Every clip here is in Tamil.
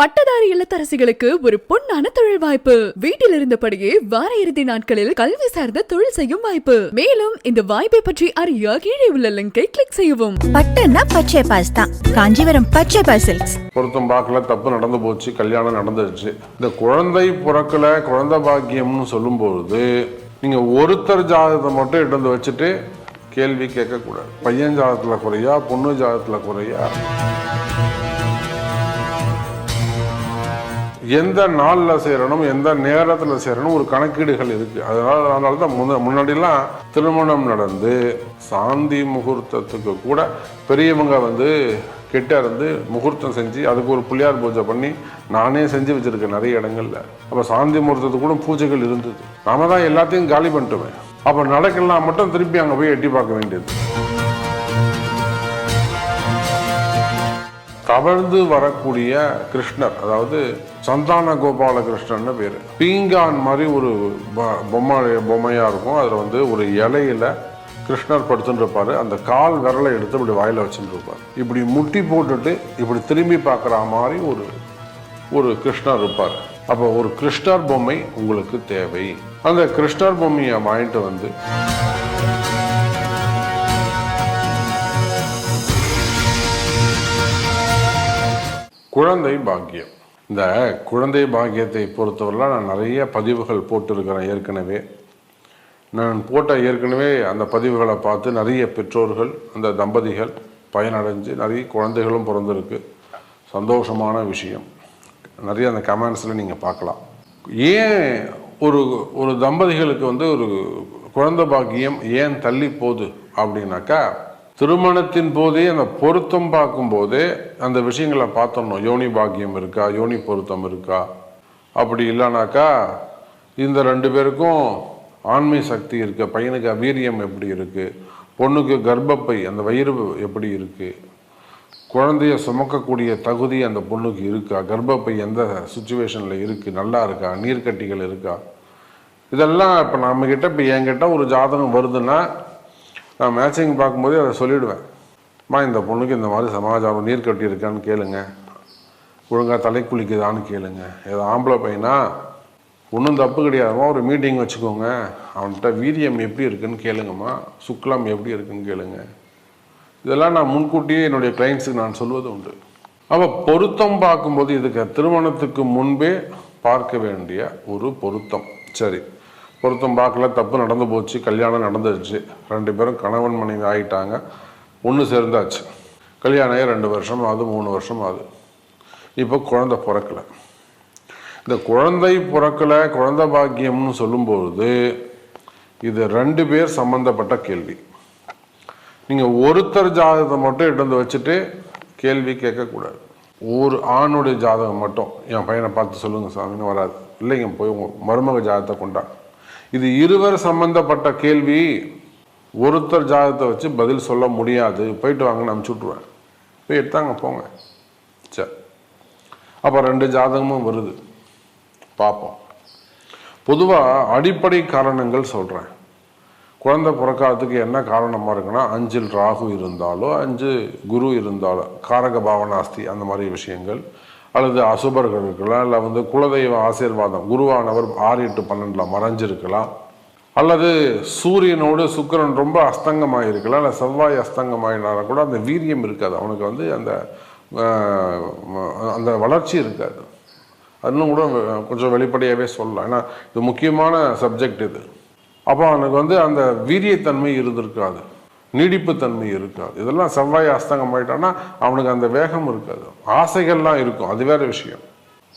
பட்டதாரி இல்லத்தரசிகளுக்கு ஒரு பொன்னான தொழில் வாய்ப்பு. வீட்டில் இருந்தபடியே வார இறுதி நாட்களில் கல்வி சார்ந்த தொழில் செய்யும் வாய்ப்பு. மேலும் இந்த வாய்ப்பை பற்றி அறிய கீழே உள்ள லிங்கை கிளிக் செய்யவும். பட்டுன்னா பச்சை பாஸ் தான். காஞ்சிபுரம் பச்சை பாஸ் பொருத்தம் பார்க்கல தப்பு நடந்து போச்சு கல்யாணம் நடந்துருச்சு. இந்த குழந்தை பிறக்கல குழந்தை பாக்கியம்னு சொல்லும்பொழுது நீங்கள் ஒருத்தர் ஜாதகத்தை மட்டும் எடுத்து வச்சுட்டு கேள்வி கேட்கக்கூடாது. பையன் ஜாதகத்தில் குறையா பொண்ணு ஜாதகத்தில் குறையா? எந்த நாளில் சேரணும் எந்த நேரத்தில் சேரணும் ஒரு கணக்கீடுகள் இருக்குது அதனால அதனால தான் முன்ன முன்னாடிலாம் திருமணம் நடந்து சாந்தி முகூர்த்தத்துக்கு கூட பெரியவங்க வந்து கிட்ட இருந்து முகூர்த்தம் செஞ்சு அதுக்கு ஒரு புள்ளியார் பூஜை பண்ணி நானே செஞ்சு வச்சுருக்கேன் நிறைய இடங்கள்ல. அப்போ சாந்தி முகூர்த்தத்துக்கு கூட பூஜைகள் இருந்தது. நாம தான் எல்லாத்தையும் காலி பண்ணிட்டுவேன் அப்போ நடக்கலாம் மட்டும் திருப்பி அங்கே போய் எட்டி பார்க்க வேண்டியது. தவழ்ந்து வரக்கூடிய கிருஷ்ணர் அதாவது சந்தான கோபாலகிருஷ்ணன்னு பேர். பீங்கான் மாதிரி ஒரு ப- பொம்மை பொம்மையாக இருக்கும். அதில் வந்து ஒரு இலையில கிருஷ்ணர் படுத்துட்டுருப்பார் அந்த கால் விரலை எடுத்து இப்படி வாயில் வச்சுட்டு இருப்பார் இப்படி முட்டி போட்டுட்டு இப்படி திரும்பி பார்க்குற மாதிரி ஒரு ஒரு கிருஷ்ணர் இருப்பார். அப்போ ஒரு கிருஷ்ணர் பொம்மை உங்களுக்கு தேவை. அந்த கிருஷ்ணர் பொம்மையை வாங்கிட்டு வந்து குழந்தை பாக்கியம். இந்த குழந்தை பாக்கியத்தை பொறுத்தவரைலாம் நான் நிறைய பதிவுகள் போட்டிருக்கிறேன் ஏற்கனவே. நான் போட்ட ஏற்கனவே அந்த பதிவுகளை பார்த்து நிறைய பெற்றோர்கள் அந்த தம்பதிகள் பயனடைஞ்சு நிறைய குழந்தைகளும் பிறந்திருக்கு. சந்தோஷமான விஷயம். நிறைய அந்த கமெண்ட்ஸில் நீங்கள் பார்க்கலாம். ஏன் ஒரு ஒரு தம்பதிகளுக்கு வந்து ஒரு குழந்தை பாக்கியம் ஏன் தள்ளி போகுது அப்படின்னாக்கா திருமணத்தின் போதே அந்த பொருத்தம் பார்க்கும்போதே அந்த விஷயங்களை பார்த்தோம் யோனி பாக்கியம் இருக்கா? யோனி பொருத்தம் இருக்கா? அப்படி இல்லைனாக்கா இந்த ரெண்டு பேருக்கும் ஆண்மை சக்தி இருக்கு. பையனுக்கு அவீரியம் எப்படி இருக்கு? பொண்ணுக்கு கர்ப்பப்பை அந்த வயிறு எப்படி இருக்கு? குழந்தைய சுமக்கக்கூடிய தகுதி அந்த பொண்ணுக்கு இருக்கா? கர்ப்பப்பை எந்த சுச்சுவேஷனில் இருக்குது நல்லா இருக்கா? நீர்க்கட்டிகள் இருக்கா? இதெல்லாம் இப்போ நம்மக்கிட்ட இப்போ என்கிட்ட ஒரு ஜாதகம் வருதுன்னா நான் மேட்சிங் பார்க்கும்போதே அதை சொல்லிவிடுவேன் அம்மா இந்த பொண்ணுக்கு இந்த மாதிரி சமாச்சாரம் நீர்க்கட்டி இருக்கான்னு கேளுங்க. ஒழுங்காக தலை குளிக்குதான்னு கேளுங்க. ஏதோ ஆம்பளை பையனா? ஒன்றும் தப்பு கிடையாதும்மா ஒரு மீட்டிங் வச்சுக்கோங்க. அவன்கிட்ட வீரியம் எப்படி இருக்குன்னு கேளுங்கம்மா. சுக்லம் எப்படி இருக்குன்னு கேளுங்க. இதெல்லாம் நான் முன்கூட்டியே என்னுடைய கிளைண்ட்ஸுக்கு நான் சொல்வது உண்டு. அப்போ பொருத்தம் பார்க்கும்போது இதுக்கு திருமணத்துக்கு முன்பே பார்க்க வேண்டிய ஒரு பொருத்தம். சரி. பொருத்தம் பார்க்கல தப்பு நடந்து போச்சு கல்யாணம் நடந்துருச்சு. ரெண்டு பேரும் கணவன் மனைவி ஆகிட்டாங்க ஒன்று சேர்ந்தாச்சு. கல்யாணம் ஆகி ரெண்டு வருஷம் ஆகுது மூணு வருஷம் ஆகுது. இப்போ குழந்தை பிறக்கல. இந்த குழந்தை பிறக்கல குழந்தை பாக்கியம்னு சொல்லும்பொழுது இது ரெண்டு பேர் சம்பந்தப்பட்ட கேள்வி. நீங்கள் ஒருத்தர் ஜாதகத்தை மட்டும் எடுத்து வந்து வச்சுட்டு கேள்வி கேட்கக்கூடாது. ஒரு ஆணுடைய ஜாதகம் மட்டும் என் பையனை பார்த்து சொல்லுங்கள் சாமின்னு வராது. இல்லைங்க போய் உங்கள் மருமக ஜாதகத்தை கொண்டாங்க இது இருவர் சம்பந்தப்பட்ட கேள்வி. ஒருத்தர் ஜாதகத்தை வச்சு பதில் சொல்ல முடியாது. போயிட்டு வாங்கன்னு அனுப்பிச்சி விட்ருவேன் போய் எடுத்தாங்க போங்க. சரி அப்போ ரெண்டு ஜாதகமும் வருது. பார்ப்போம். பொதுவாக அடிப்படை காரணங்கள் சொல்கிறேன் குழந்தை பிறக்காததுக்கு என்ன காரணமாக இருக்குன்னா அஞ்சில் ராகு இருந்தாலோ அஞ்சு குரு இருந்தாலோ காரக பாவனாஸ்தி அந்த மாதிரி விஷயங்கள். அல்லது அசுபர்கள் இருக்கலாம் இல்லை வந்து குலதெய்வ ஆசீர்வாதம் குருவானவர் ஆறு எட்டு பன்னெண்டில் மறைஞ்சிருக்கலாம். அல்லது சூரியனோடு சுக்கிரன் ரொம்ப அஸ்தங்கமாக இருக்கலாம் இல்லை செவ்வாய் அஸ்தங்கமாயினாலும் கூட அந்த வீரியம் இருக்காது. அவனுக்கு வந்து அந்த அந்த வளர்ச்சி இருக்காது. இன்னும் கூட கொஞ்சம் வெளிப்படையாகவே சொல்லலாம். ஏன்னா இது முக்கியமான சப்ஜெக்ட் இது. அப்போ அவனுக்கு வந்து அந்த வீரியத்தன்மை இருந்திருக்காது. நீடிப்புத்தன்மை இருக்காது இதெல்லாம் செவ்வாய் அஸ்தங்கம் ஆயிட்டான்னா அவனுக்கு அந்த வேகம் இருக்காது. ஆசைகள்லாம் இருக்கும். அது வேற விஷயம்.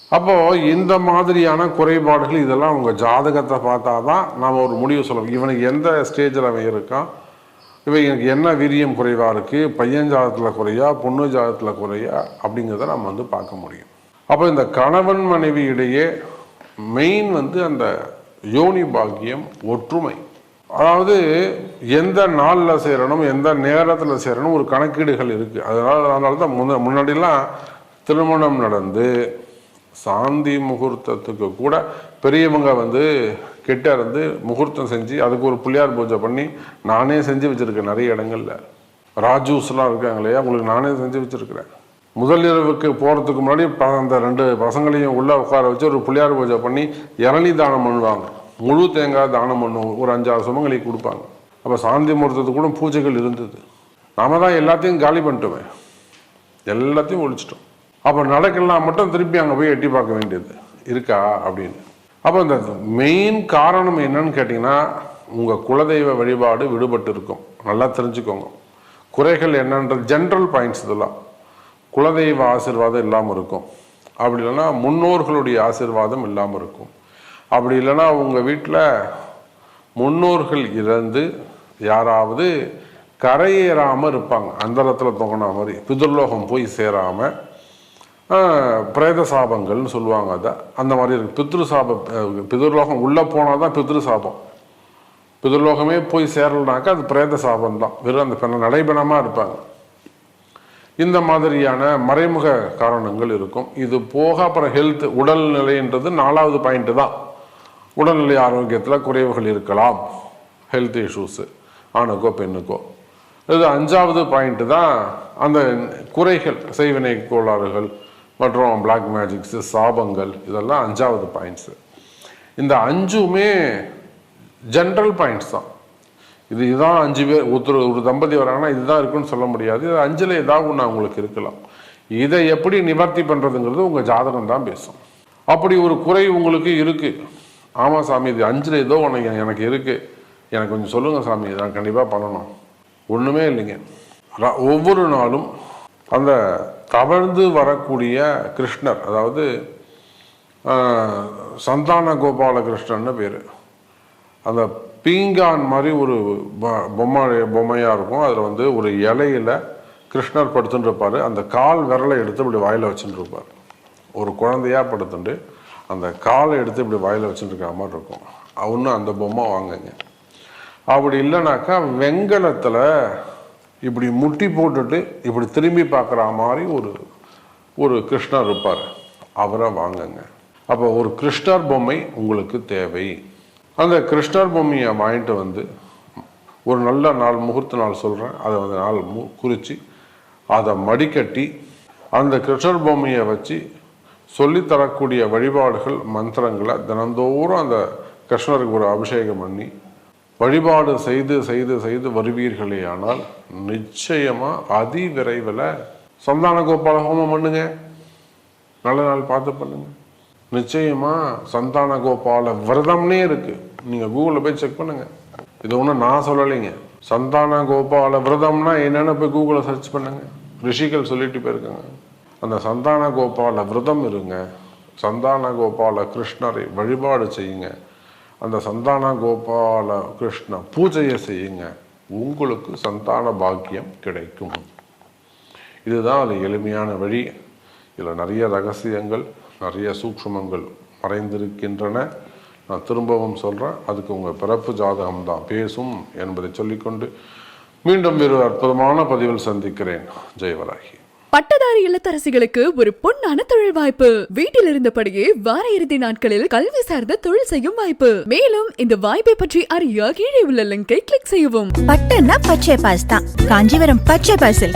அப்போ இந்த மாதிரியான குறைபாடுகள் இதெல்லாம் உங்க ஜாதகத்தை பார்த்தா தான் நாம ஒரு முடிவு சொல்லணும் இவனுக்கு எந்த ஸ்டேஜில் அவன் இருக்கான்? இவன் எனக்கு என்ன வீரியம் குறைவா இருக்கு? பையன் ஜாதத்தில் குறையா? பொண்ணு ஜாதத்தில் குறையா? அப்படிங்கிறத நம்ம வந்து பார்க்க முடியும். அப்போ இந்த கணவன் மனைவி இடையே மெயின் வந்து அந்த யோனி பாக்கியம் ஒற்றுமை. அதாவது எந்த நாளில் செய்கிறனும் எந்த நேரத்தில் செய்கிறனும் ஒரு கணக்கீடுகள் இருக்குது அதனால் அதனால தான் முன்ன முன்னாடிலாம் திருமணம் நடந்து சாந்தி முகூர்த்தத்துக்கு கூட பெரியவங்க வந்து கிட்ட இருந்து முகூர்த்தம் செஞ்சு அதுக்கு ஒரு புள்ளியார் பூஜை பண்ணி நானே செஞ்சு வச்சுருக்கேன் நிறைய இடங்கள்ல. ராஜூஸ்லாம் இருக்காங்க இல்லையா? உங்களுக்கு நானே செஞ்சு வச்சுருக்கிறேன். முதல் இரவுக்கு போகிறதுக்கு முன்னாடி ப- அந்த ரெண்டு பசங்களையும் உள்ளே உட்கார வச்சு ஒரு புள்ளியார் பூஜை பண்ணி இளநீ தானம் பண்ணுவாங்க. முழு தேங்காய் தானம் பண்ணுவோம் ஒரு அஞ்சாறு சுமங்களுக்கு கொடுப்பாங்க. அப்போ சாந்தி முகூர்த்தத்துக்கு கூட பூஜைகள் இருந்தது. நாம தான் எல்லாத்தையும் காலி பண்ணிட்டோமே. எல்லாத்தையும் ஒழிச்சிட்டோம். அப்போ நடக்கலாம் மட்டும் திருப்பி அங்கே போய் எட்டி பார்க்க வேண்டியது இருக்கா அப்படின்னு. அப்போ இந்த மெயின் காரணம் என்னன்னு கேட்டிங்கன்னா உங்கள் குலதெய்வ வழிபாடு விடுபட்டு இருக்கும் நல்லா தெரிஞ்சுக்கோங்க. குறைகள் என்னன்றது ஜென்ரல் பாயிண்ட்ஸ் இதெல்லாம். குலதெய்வ ஆசீர்வாதம் இல்லாமல் இருக்கும். அப்படி இல்லைன்னா முன்னோர்களுடைய ஆசிர்வாதம் இல்லாமல் இருக்கும். அப்படி இல்லைன்னா உங்கள் வீட்டில் முன்னோர்கள் இறந்து யாராவது கரையேறாமல் இருப்பாங்க. அந்தரத்தில் தொங்கின மாதிரி பிதுர்லோகம் போய் சேராமல் பிரேத சாபங்கள்னு சொல்லுவாங்க அதை. அந்த மாதிரி இருக்குது பித்ரு சாபம் பிதுர்லோகம் உள்ளே போனால் தான் பித்ரு சாபம் பிதுர்லோகமே போய் சேரலனாக்கா அது பிரேத சாபம் தான் வெறும் அந்த பின்ன நடைபெணமாக இருப்பாங்க. இந்த மாதிரியான மறைமுக காரணங்கள் இருக்கும். இது போக அப்புறம் ஹெல்த் உடல்நிலைன்றது நாலாவது பாயிண்ட்டு தான். உடல்நிலை ஆரோக்கியத்தில் குறைவுகள் இருக்கலாம். ஹெல்த் இஷ்யூஸு ஆணுக்கோ பெண்ணுக்கோ. இது அஞ்சாவது பாயிண்ட்டு தான். அந்த குறைகள் செய்வினை கோளாறுகள் மற்றும் பிளாக் மேஜிக்ஸு சாபங்கள் இதெல்லாம் அஞ்சாவது பாயிண்ட்ஸு இந்த அஞ்சுமே ஜென்ரல் பாயிண்ட்ஸ் தான். இது இதுதான் அஞ்சு பேர் ஒருத்தர் ஒரு தம்பதி வராங்கன்னா இதுதான் இருக்குன்னு சொல்ல முடியாது. இது அஞ்சில் ஏதாவது ஒன்று அவங்களுக்கு இருக்கலாம். இதை எப்படி நிவர்த்தி பண்ணுறதுங்கிறது உங்கள் ஜாதகம் தான் பேசும். அப்படி ஒரு குறை உங்களுக்கு இருக்குது ஆமாம் சாமி இது அஞ்சில் ஏதோ ஒன்று எனக்கு இருக்குது எனக்கு கொஞ்சம் சொல்லுங்கள் சாமி நான் கண்டிப்பாக பண்ணணும். ஒன்றுமே இல்லைங்க. ஒவ்வொரு நாளும் அந்த தவழ்ந்து வரக்கூடிய கிருஷ்ணர் அதாவது சந்தான கோபால கிருஷ்ணன்னு பேர். அந்த பீங்கான் மாதிரி ஒரு பொம்மை பொம்மையாக இருக்கும். அதில் வந்து ஒரு இலையில கிருஷ்ணர் படுத்துட்டு இருப்பார். அந்த கால் விரலை எடுத்து இப்படி வாயில் வச்சுட்டு இருப்பார். ஒரு குழந்தையாக படுத்துட்டு அந்த காலை எடுத்து இப்படி வாயில் வச்சுட்டு மாதிரி இருக்கும். அவனும் அந்த பொம்மை வாங்குங்க. அப்படி இல்லைனாக்கா வெங்கலத்தில் இப்படி முட்டி போட்டுட்டு இப்படி திரும்பி பார்க்குற மாதிரி ஒரு ஒரு கிருஷ்ணர் இருப்பார். அவரை வாங்குங்க. அப்போ ஒரு கிருஷ்ணர் பொம்மை உங்களுக்கு தேவை. அந்த கிருஷ்ணர் பொம்மையை வாங்கிட்டு வந்து ஒரு நல்ல நாள் முகூர்த்த நாள் சொல்கிறேன் அதை வந்து நாள் மு குறித்து அதை மடிக்கட்டி அந்த கிருஷ்ணர் பொம்மையை வச்சு சொல்லித் தரக்கூடிய வழிபாடுகள் மந்திரங்களை தினந்தோறும் அந்த கிருஷ்ணருக்கு ஒரு அபிஷேகம் பண்ணி வழிபாடு செய்து செய்து செய்து வருவீர்களே ஆனால் நிச்சயமாக அதி விரைவில் சந்தான கோபால ஹோமம் பண்ணுங்க. நல்ல நாள் பார்த்து பண்ணுங்க. நிச்சயமாக சந்தான கோபால விரதம்னே இருக்குது நீங்கள் கூகுளில் போய் செக் பண்ணுங்கள் இது ஒன்றும் நான் சொல்லலைங்க. சந்தான கோபால விரதம்னா என்னென்னு போய் கூகுளில் சர்ச் பண்ணுங்கள் ரிஷிகள் சொல்லிட்டு போயிருக்காங்க. அந்த சந்தான கோபால விரதம் இருங்க. சந்தான கோபால கிருஷ்ணரை வழிபாடு செய்யுங்க. அந்த சந்தான கோபால கிருஷ்ண பூஜையை செய்யுங்க. உங்களுக்கு சந்தான பாக்கியம் கிடைக்கும். இதுதான் அது எளிமையான வழி. இதில் நிறைய ரகசியங்கள் நிறைய சூக்ஷ்மங்கள் மறைந்திருக்கின்றன. நான் திரும்பவும் சொல்கிறேன் அதுக்கு உங்கள் பிறப்பு ஜாதகம் தான் பேசும் என்பதை சொல்லிக்கொண்டு மீண்டும் வேறு அற்புதமான பதிவில் சந்திக்கிறேன். ஜெயவராகி. பட்டதாரி இல்லத்தரசிகளுக்கு ஒரு பொன்னான தொழில் வாய்ப்பு. வீட்டில் இருந்தபடியே வார இறுதி நாட்களில் கல்வி சார்ந்த தொழில் செய்யும் வாய்ப்பு. மேலும் இந்த வாய்ப்பை பற்றி அறிய கீழே உள்ள லிங்கை கிளிக் செய்யவும். பட்டுன்னா பச்சை பாஸ் தான். காஞ்சிபுரம் பச்சை பாசில்